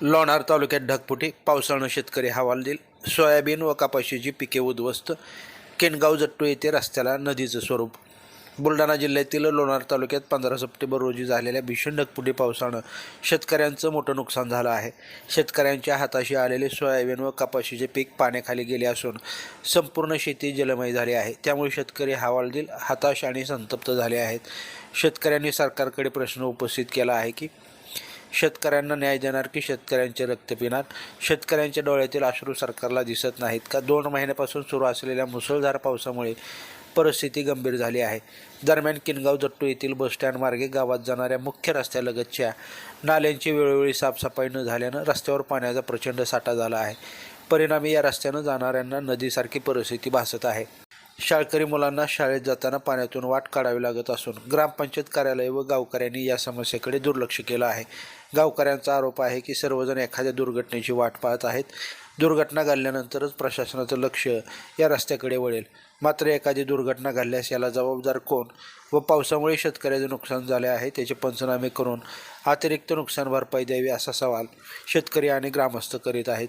लोणार तालुक्यात ढगफुटी पावसानं शेतकरी हवालदिल सोयाबीन व कपाशीची पिके उद्ध्वस्त केनगाव जट्टू येथे रस्त्याला नदीचं स्वरूप. बुलढाणा जिल्ह्यातील लोणार तालुक्यात पंधरा सप्टेंबर रोजी झालेल्या भीषण ढगफुटी पावसानं शेतकऱ्यांचं मोठं नुकसान झालं आहे. शेतकऱ्यांच्या हाताशी आलेले सोयाबीन व कपाशीचे पीक पाण्याखाली गेले असून संपूर्ण शेती जलमय झाली आहे. त्यामुळे शेतकरी हवालदिल हताश आणि संतप्त झाले आहेत. शेतकऱ्यांनी सरकारकडे प्रश्न उपस्थित केला आहे की शेतकऱ्यांना न्याय देणार की शेतकऱ्यांचे रक्त पिणार? शेतकऱ्यांच्या डोळ्यातील अश्रू सरकारला दिसत नाहीत का? दोन महिन्यापासून सुरू असलेल्या मुसळधार पावसामुळे परिस्थिती गंभीर झाली आहे. दरम्यान किनगाव जट्टू येथील बसस्टँड मार्गे गावात जाणाऱ्या मुख्य रस्त्यालगतच्या नाल्यांची वेळोवेळी साफसफाई न झाल्यानं रस्त्यावर पाण्याचा प्रचंड साठा झाला आहे. परिणामी या रस्त्यानं जाणाऱ्यांना नदीसारखी परिस्थिती भासत आहे. शाळकरी मुलांना शाळेत जाताना पाण्यातून वाट काढावी लागत असून ग्रामपंचायत कार्यालय व गावकऱ्यांनी या समस्येकडे दुर्लक्ष केलं आहे. गावकऱ्यांचा आरोप आहे की सर्वजण एखाद्या दुर्घटनेची वाट पाहत आहेत. दुर्घटना घडल्यानंतरच प्रशासनाचं लक्ष या रस्त्याकडे वळेल. मात्र एखादी दुर्घटना घडल्यास याला जबाबदार कोण व पावसामुळे शेतकऱ्याचे नुकसान झाले आहे त्याचे पंचनामे करून अतिरिक्त नुकसान भरपाई द्यावी असा सवाल शेतकरी आणि ग्रामस्थ करीत आहेत.